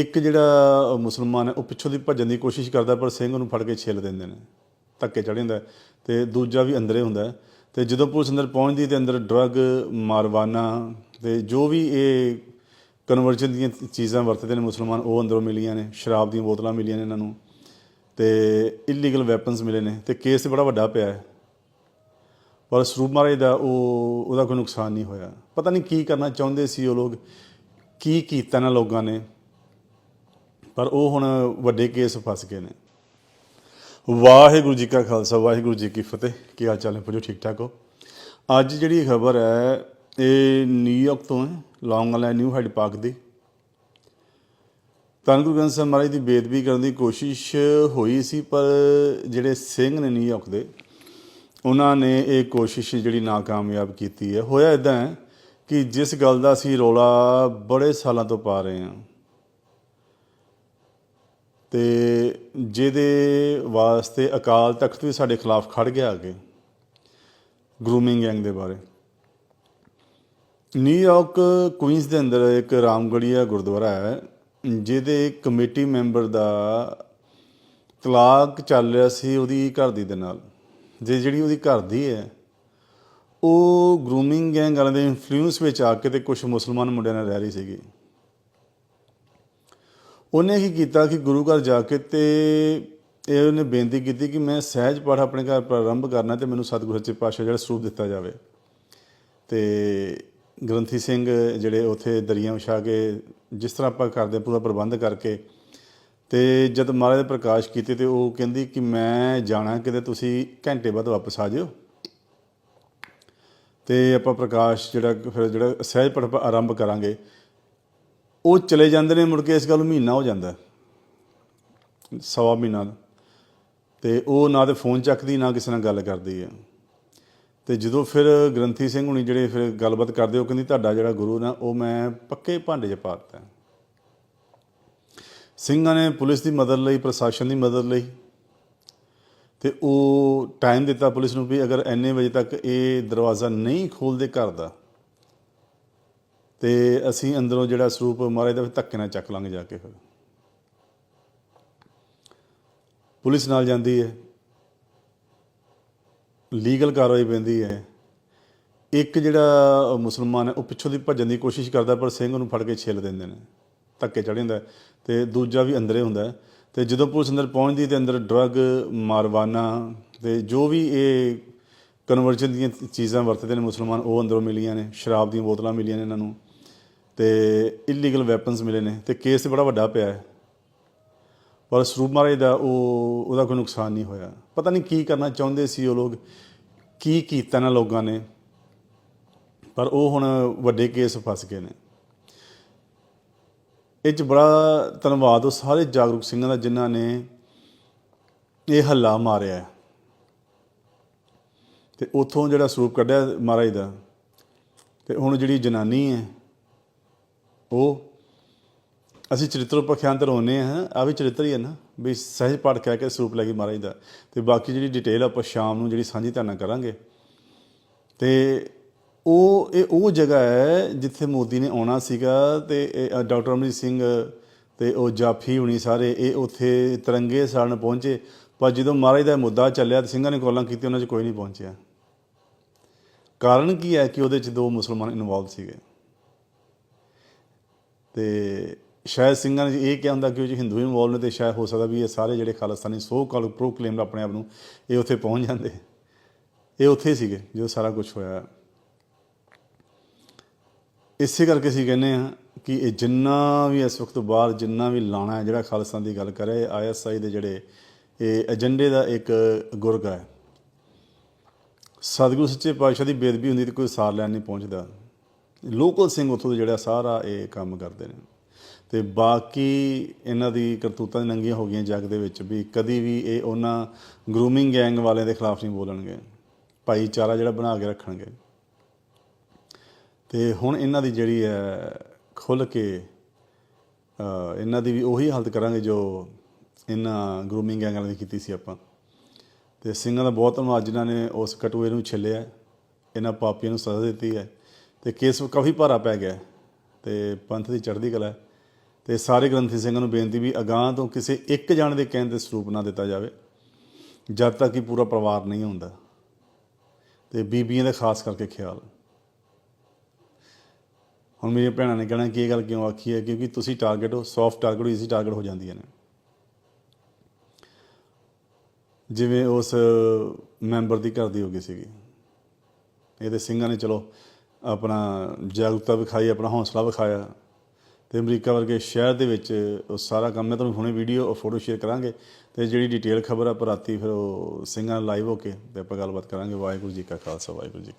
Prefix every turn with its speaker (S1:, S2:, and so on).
S1: ਇੱਕ ਜਿਹੜਾ ਮੁਸਲਮਾਨ ਹੈ, ਉਹ ਪਿੱਛੋਂ ਦੀ ਭੱਜਣ ਦੀ ਕੋਸ਼ਿਸ਼ ਕਰਦਾ, ਪਰ ਸਿੰਘ ਉਹਨੂੰ ਫੜ ਕੇ ਛਿੱਲ ਦਿੰਦੇ ਨੇ। ਧੱਕੇ ਚੜ੍ਹ ਜਾਂਦਾ ਹੈ। ਤੇ ਦੂਜਾ ਵੀ ਅੰਦਰੇ ਹੁੰਦਾ ਹੈ। ਤੇ ਜਦੋਂ ਪੁਲਿਸ ਅੰਦਰ ਪਹੁੰਚਦੀ ਤੇ ਅੰਦਰ ਡਰੱਗ, ਮਾਰਵਾਨਾ ਤੇ ਜੋ ਵੀ ਇਹ ਕਨਵਰਜਨ ਦੀਆਂ ਚੀਜ਼ਾਂ ਵਰਤਦੇ ਨੇ ਮੁਸਲਮਾਨ, ਉਹ ਅੰਦਰੋਂ ਮਿਲੀਆਂ ਨੇ। ਸ਼ਰਾਬ ਦੀਆਂ ਬੋਤਲਾਂ ਮਿਲੀਆਂ ਨੇ ਇਹਨਾਂ ਨੂੰ। ਤੇ ਇਲੀਗਲ ਵੈਪਨਸ ਮਿਲੇ ਨੇ। ਤੇ ਕੇਸ ਤੇ ਬੜਾ ਵੱਡਾ ਪਿਆ ਹੈ। ਪਰ ਸਰੂਪ ਮਹਾਰਾਜ ਦਾ ਉਹ, ਉਹਦਾ ਕੋਈ ਨੁਕਸਾਨ ਨਹੀਂ ਹੋਇਆ। ਪਤਾ ਨਹੀਂ ਕੀ ਕਰਨਾ ਚਾਹੁੰਦੇ ਸੀ ਉਹ ਲੋਕ। ਕੀ ਕੀਤਾ ਨਾ ਲੋਕਾਂ ਨੇ? ਪਰ ਉਹ ਹੁਣ ਵੱਡੇ ਕੇਸ ਫਸ ਗਏ ਨੇ। ਵਾਹਿਗੁਰੂ ਜੀ ਕਾ ਖਾਲਸਾ, ਵਾਹਿਗੁਰੂ ਜੀ ਕੀ ਫਤਿਹ। ਕੀ ਹਾਲ ਚਾਲ ਹੈ ਪੁੱਜੋ ਠੀਕ ਠਾਕ ਹੋ? ਅੱਜ ਜਿਹੜੀ ਖਬਰ ਹੈ, ਇਹ ਨਿਊਯਾਰਕ ਤੋਂ ਹੈ, Long Island New Hyde Park ਦੀ। ਧੰਨ ਗੁਰੂ ਗ੍ਰੰਥ ਸਾਹਿਬ ਮਹਾਰਾਜ ਦੀ ਬੇਦਬੀ ਕਰਨ ਦੀ ਕੋਸ਼ਿਸ਼ ਹੋਈ ਸੀ, ਪਰ ਜਿਹੜੇ ਸਿੰਘ ਨੇ ਨਿਊਯਾਰਕ ਦੇ, ਉਹਨਾਂ ਨੇ ਇਹ ਕੋਸ਼ਿਸ਼ ਜਿਹੜੀ ਨਾਕਾਮਯਾਬ ਕੀਤੀ ਹੈ। ਹੋਇਆ ਇਦਾਂ ਹੈ ਕਿ ਜਿਸ ਗੱਲ ਦਾ ਅਸੀਂ ਰੋਲਾ ਬੜੇ ਸਾਲਾਂ ਤੋਂ ਪਾ ਰਹੇ ਹਾਂ ਤੇ ਜਿਹਦੇ ਵਾਸਤੇ ਅਕਾਲ ਤਖਤ ਵੀ ਸਾਡੇ ਖਿਲਾਫ ਖੜ ਗਿਆ ਅੱਗੇ ਗਰੂਮਿੰਗ ਗੈਂਗ ਦੇ ਬਾਰੇ। ਨਿਊਯਾਰਕ ਕੁਈਨਸ ਦੇ ਅੰਦਰ ਇੱਕ ਰਾਮਗੜੀਆ ਗੁਰਦੁਆਰਾ ਹੈ, ਜਿਹਦੇ ਕਮੇਟੀ ਮੈਂਬਰ ਦਾ ਤਲਾਕ ਚੱਲ ਰਿਹਾ ਸੀ ਉਹਦੀ ਘਰ ਦੀ ਦੇ ਨਾਲ। ਜੇ ਜਿਹੜੀ ਉਹਦੀ ਘਰ ਦੀ ਹੈ, ਉਹ ਗਰੂਮਿੰਗ ਗੈਂਗ ਵਾਲਿਆਂ ਦੇ ਇਨਫਲੂਐਂਸ ਵਿੱਚ ਆ ਕੇ ਤੇ ਕੁਝ ਮੁਸਲਮਾਨ ਮੁੰਡਿਆਂ ਨਾਲ ਰਹਿ ਰਹੀ ਸੀਗੀ। ਉਹਨੇ ਕੀ ਕੀਤਾ ਕਿ ਗੁਰੂ ਘਰ ਜਾ ਕੇ ਤੇ ਇਹ ਉਹਨੇ ਬੇਨਤੀ ਕੀਤੀ ਕਿ ਮੈਂ ਸਹਿਜ ਪਾਠ ਆਪਣੇ ਘਰ ਪ੍ਰਾਰੰਭ ਕਰਨਾ ਤੇ ਮੈਨੂੰ ਸਤਿਗੁਰੂ ਸੱਚੇ ਪਾਤਸ਼ਾਹ ਜਿਹੜਾ ਸਰੂਪ ਦਿੱਤਾ ਜਾਵੇ। ਤੇ ਗ੍ਰੰਥੀ ਸਿੰਘ ਜਿਹੜੇ ਉਥੇ ਦਰੀਆਂ ਵਿਛਾ ਕੇ ਜਿਸ ਤਰ੍ਹਾਂ ਆਪਾਂ ਕਰਦੇ ਪੂਰਾ ਪ੍ਰਬੰਧ ਕਰਕੇ ਤੇ ਜਦ ਮਹਾਰਾਜ ਨੇ ਪ੍ਰਕਾਸ਼ ਕੀਤੇ ਤੇ ਉਹ ਕਹਿੰਦੀ ਕਿ ਮੈਂ ਜਾਣਾ ਕਿਤੇ ਤੁਸੀਂ ਘੰਟੇ ਬਾਅਦ ਵਾਪਸ ਆ ਜਿਓ। ਤੇ ਆਪਾਂ ਪ੍ਰਕਾਸ਼ ਜਿਹੜਾ ਫਿਰ ਜਿਹੜਾ ਸਹਿਜ ਪਾਠ ਆਰੰਭ ਕਰਾਂਗੇ। ਉਹ ਚਲੇ ਜਾਂਦੇ ਨੇ, ਮੁੜ ਕੇ ਇਸ ਗੱਲ ਨੂੰ ਮਹੀਨਾ ਹੋ ਜਾਂਦਾ ਸਵਾ ਮਹੀਨਾ। ਤੇ ਉਹ ਨਾ ਤੇ ਫੋਨ ਚੱਕਦੀ, ਨਾ ਕਿਸੇ ਨਾਲ ਗੱਲ ਕਰਦੀ ਹੈ। ਤੇ ਜਦੋਂ ਫਿਰ ਗ੍ਰੰਥੀ ਸਿੰਘ ਹੁਣੀ ਜਿਹੜੇ ਫਿਰ ਗੱਲਬਾਤ ਕਰਦੇ, ਉਹ ਕਹਿੰਦੀ, ਤੁਹਾਡਾ ਜਿਹੜਾ ਗੁਰੂ ਨਾ, ਉਹ ਮੈਂ ਪੱਕੇ ਭਾਂਡੇ 'ਚ ਪਾ ਦਿੱਤਾ ਸਿੰਘਾਂ ਨੇ ਪੁਲਿਸ ਦੀ ਮਦਦ ਲਈ, ਪ੍ਰਸ਼ਾਸਨ ਦੀ ਮਦਦ ਲਈ। ਤੇ ਉਹ ਟਾਈਮ ਦਿੱਤਾ ਪੁਲਿਸ ਨੂੰ ਵੀ, ਅਗਰ ਐਨੇ ਵਜੇ ਤੱਕ ਇਹ ਦਰਵਾਜ਼ਾ ਨਹੀਂ ਖੋਲਦੇ ਘਰ ਦਾ ਤੇ ਅਸੀਂ ਅੰਦਰੋਂ ਜਿਹੜਾ ਸਰੂਪ ਮਹਾਰਾਜ ਦਾ, ਫਿਰ ਧੱਕੇ ਨਾਲ ਚੱਕ ਲਾਂਗੇ ਜਾ ਕੇ ਫਿਰ। ਪੁਲਿਸ ਨਾਲ ਜਾਂਦੀ ਹੈ। ਲੀਗਲ ਕਾਰਵਾਈ ਪੈਂਦੀ ਹੈ। ਇੱਕ ਜਿਹੜਾ ਮੁਸਲਮਾਨ ਹੈ, ਉਹ ਪਿੱਛੋਂ ਦੀ ਭੱਜਣ ਦੀ ਕੋਸ਼ਿਸ਼ ਕਰਦਾ, ਪਰ ਸਿੰਘ ਉਹਨੂੰ ਫੜ ਕੇ ਛਿੱਲ ਦਿੰਦੇ ਨੇ। ਧੱਕੇ ਚੜ੍ਹ ਜਾਂਦਾ ਹੈ। ਤੇ ਦੂਜਾ ਵੀ ਅੰਦਰੇ ਹੁੰਦਾ ਹੈ। ਤੇ ਜਦੋਂ ਪੁਲਿਸ ਅੰਦਰ ਪਹੁੰਚਦੀ ਤੇ ਅੰਦਰ ਡਰੱਗ, ਮਾਰਵਾਨਾ ਤੇ ਜੋ ਵੀ ਇਹ ਕਨਵਰਜਨ ਦੀਆਂ ਚੀਜ਼ਾਂ ਵਰਤਦੇ ਨੇ ਮੁਸਲਮਾਨ, ਉਹ ਅੰਦਰੋਂ ਮਿਲੀਆਂ ਨੇ। ਸ਼ਰਾਬ ਦੀਆਂ ਬੋਤਲਾਂ ਮਿਲੀਆਂ ਨੇ ਇਹਨਾਂ ਨੂੰ। ਤੇ ਇਲੀਗਲ ਵੈਪਨਸ ਮਿਲੇ ਨੇ ਤੇ ਕੇਸ ਤੇ ਬੜਾ ਵੱਡਾ ਪਿਆ ਹੈ। ਪਰ ਸਰੂਪ ਮਹਾਰਾਜ ਦਾ ਉਹ, ਉਹਦਾ ਕੋਈ ਨੁਕਸਾਨ ਨਹੀਂ ਹੋਇਆ। ਪਤਾ ਨਹੀਂ ਕੀ ਕਰਨਾ ਚਾਹੁੰਦੇ ਸੀ ਉਹ ਲੋਕ, ਕੀ ਕੀਤਾ ਨਾ ਲੋਕਾਂ ਨੇ। ਪਰ ਉਹ ਹੁਣ ਵੱਡੇ ਕੇਸ ਫਸ ਗਏ ਨੇ। ਇਹ 'ਚ ਬੜਾ ਧੰਨਵਾਦ ਉਹ ਸਾਰੇ ਜਾਗਰੂਕ ਸਿੰਘਾਂ ਦਾ ਜਿਨ੍ਹਾਂ ਨੇ ਇਹ ਹੱਲਾ ਮਾਰਿਆ ਹੈ। ਤੇ ਉਥੋਂ ਜਿਹੜਾ ਸਰੂਪ ਕੱਢਿਆ ਮਹਾਰਾਜ ਦਾ, ਤੇ ਹੁਣ ਜਿਹੜੀ ਜਨਾਨੀ ਹੈ ਉਹ ਅਸੀਂ ਚਰਿੱਤਰ ਪਖਿਆੰਤਰ ਹੋਨੇ ਆ ਆ ਵੀ ਚਰਿੱਤਰ ਹੀ ਹੈ ਨਾ, ਵੀ ਸਹਿਜ ਪਾਠ ਕਹਿ ਕੇ ਸਰੂਪ ਲੈ ਕੇ ਮਹਾਰਾਜ ਦਾ। ਤੇ ਬਾਕੀ ਜਿਹੜੀ ਡਿਟੇਲ ਆਪਾਂ ਸ਼ਾਮ ਨੂੰ ਜਿਹੜੀ ਸਾਂਝੀ ਧਿਆਨ ਨਾਲ ਕਰਾਂਗੇ। ਤੇ ਉਹ, ਇਹ ਉਹ ਜਗ੍ਹਾ ਹੈ ਜਿੱਥੇ ਮੋਦੀ ਨੇ ਆਉਣਾ ਸੀਗਾ ਤੇ ਡਾਕਟਰ ਅਮਰੀਤ ਸਿੰਘ ਤੇ ਉਹ ਜਾਫੀ ਹੁਣੀ ਸਾਰੇ, ਇਹ ਉੱਥੇ ਤਿਰੰਗੇ ਸਾੜਨ ਪਹੁੰਚੇ। ਪਰ ਜਦੋਂ ਮਹਾਰਾਜ ਦਾ ਮੁੱਦਾ ਚੱਲਿਆ ਤੇ ਸਿੰਘਾਂ ਨੇ ਕੋਲਾਂ ਕੀਤੀ ਉਹਨਾਂ 'ਚ ਕੋਈ ਨਹੀਂ ਪਹੁੰਚਿਆ। ਕਾਰਨ ਕੀ ਹੈ ਕਿ ਉਹਦੇ 'ਚ ਦੋ ਮੁਸਲਮਾਨ ਇਨਵੋਲਵ ਸੀਗੇ। ਤੇ ਸ਼ਾਇਦ ਸਿੰਘਾਂ ਨੇ ਇਹ ਕਿਹਾ ਹੁੰਦਾ ਕਿ ਉਹ 'ਚ ਹਿੰਦੂ ਇਨਵੋਲਵ ਨੇ ਤੇ ਸ਼ਾਇਦ ਹੋ ਸਕਦਾ ਵੀ ਇਹ ਸਾਰੇ ਜਿਹੜੇ ਖਾਲਿਸਤਾਨੀ ਸੋ ਕਾਲ ਪ੍ਰੋਕਲੇਮ ਆਪਣੇ ਆਪ ਨੂੰ ਇਹ ਉੱਥੇ ਪਹੁੰਚ ਜਾਂਦੇ। ਇਹ ਉੱਥੇ ਸੀਗੇ ਜੋ ਸਾਰਾ ਕੁਝ ਹੋਇਆ। ਇਸੇ ਕਰਕੇ ਅਸੀਂ ਕਹਿੰਦੇ ਆ ਕਿ ਇਹ ਜਿੰਨਾ ਵੀ ਇਸ ਵਕਤ ਬਾਹਰ ਜਿੰਨਾ ਵੀ ਲਾਣਾ ਹੈ, ਜਿਹੜਾ ਖਾਲਿਸਤਾਨ ਦੀ ਗੱਲ ਕਰੇ ਆਈਐਸਆਈ ਦੇ ਜਿਹੜੇ ਇਹ ਏਜੰਡੇ ਦਾ ਇੱਕ ਗੁਰਗ ਹੈ। ਸਤਿਗੁਰੂ ਸੱਚੇ ਪਾਤਸ਼ਾਹ ਦੀ ਬੇਦਬੀ ਹੁੰਦੀ ਤੇ ਕੋਈ ਸਾਰ ਲੈਣ ਨਹੀਂ ਪਹੁੰਚਦਾ। ਲੋਕਲ ਸਿੰਘ ਉੱਥੋਂ ਦੇ ਜਿਹੜਾ ਸਾਰਾ ਇਹ ਕੰਮ ਕਰਦੇ ਨੇ। ਤੇ ਬਾਕੀ ਇਹਨਾਂ ਦੀ ਕਰਤੂਤਾਂ ਨੰਗੀਆਂ ਹੋ ਗਈਆਂ ਜੱਗ ਦੇ ਵਿੱਚ ਵੀ ਕਦੀ ਵੀ ਇਹ ਉਹਨਾਂ ਗਰੂਮਿੰਗ ਗੈਂਗ ਵਾਲਿਆਂ ਦੇ ਖਿਲਾਫ ਨਹੀਂ ਬੋਲਣਗੇ। ਭਾਈਚਾਰਾ ਜਿਹੜਾ ਬਣਾ ਕੇ ਰੱਖਣਗੇ। ਤੇ ਹੁਣ ਇਹਨਾਂ ਦੀ ਜਿਹੜੀ ਹੈ ਖੁੱਲ ਕੇ ਇਹਨਾਂ ਦੀ ਵੀ ਉਹੀ ਹਾਲਤ ਕਰਾਂਗੇ ਜੋ ਇਹਨਾਂ ਗਰੂਮਿੰਗ ਗੈਂਗ ਵਾਲਿਆਂ ਦੀ ਕੀਤੀ ਸੀ ਆਪਾਂ। ਤੇ ਸਿੰਘਾਂ ਦਾ ਬਹੁਤ ਧੰਨਵਾਦ ਜਿਨ੍ਹਾਂ ਨੇ ਉਸ ਕਟੂਏ ਨੂੰ ਛਿੱਲਿਆ। ਇਹਨਾਂ ਪਾਪੀਆਂ ਨੂੰ ਸਜ਼ਾ ਦਿੱਤੀ ਹੈ। ਤੇ ਕੇਸ ਕਾਫੀ ਭਾਰਾ ਪੈ ਗਿਆ ਹੈ ਤੇ ਪੰਥ ਦੀ ਚੜ੍ਹਦੀ ਕਲਾ ਹੈ। ਤੇ ਸਾਰੇ ਗ੍ਰੰਥੀ ਸਿੰਘਾਂ ਨੂੰ ਬੇਨਤੀ ਵੀ ਅਗਾਂਹ ਤੋਂ ਕਿਸੇ ਇੱਕ ਜਾਣੇ ਦੇ ਕਹਿਣ ਤੇ ਸਰੂਪ ਨਾ ਦਿੱਤਾ ਜਾਵੇ, ਜਦ ਤੱਕ ਕਿ ਪੂਰਾ ਪਰਿਵਾਰ ਨਹੀਂ ਹੁੰਦਾ। ਤੇ ਬੀਬੀਆਂ ਦਾ ਖਾਸ ਕਰਕੇ ਖਿਆਲ। ਹੁਣ ਮੇਰੀਆਂ ਭੈਣਾਂ ਨੇ ਕਹਿਣਾ ਕਿ ਇਹ ਗੱਲ ਕਿਉਂ ਆਖੀ ਹੈ? ਕਿਉਂਕਿ ਤੁਸੀਂ ਟਾਰਗੇਟ ਹੋ ਸੌਫਟ ਟਾਰਗੇਟ ਹੋ ਈਜ਼ੀ ਟਾਰਗੇਟ ਹੋ ਜਾਂਦੀਆਂ ਨੇ। ਜਿਵੇਂ ਉਸ ਮੈਂਬਰ ਦੀ ਘਰ ਦੀ ਹੋ ਗਈ ਸੀਗੀ। ਇਹਦੇ ਸਿੰਘਾਂ ਨੇ ਚਲੋ ਆਪਣਾ ਜਾਗਰੂਕਤਾ ਵਿਖਾਈ, ਆਪਣਾ ਹੌਸਲਾ ਵਿਖਾਇਆ। ਤੇ ਅਮਰੀਕਾ ਵਰਗੇ ਸ਼ਹਿਰ ਦੇ ਵਿੱਚ ਉਹ ਸਾਰਾ ਕੰਮ, ਮੈਂ ਤੁਹਾਨੂੰ ਹੁਣੇ ਵੀਡੀਓ ਫੋਟੋ ਸ਼ੇਅਰ ਕਰਾਂਗੇ। ਤੇ ਜਿਹੜੀ ਡਿਟੇਲ ਖਬਰ ਆ ਪਰ ਰਾਤੀ ਫਿਰ ਉਹ ਸਿੰਘਾਂ ਲਾਈਵ ਹੋ ਕੇ ਤੇ ਆਪਾਂ ਗੱਲਬਾਤ ਕਰਾਂਗੇ। ਵਾਹਿਗੁਰੂ ਜੀ ਕਾ ਖਾਲਸਾ, ਵਾਹਿਗੁਰੂ ਜੀ ਕੀ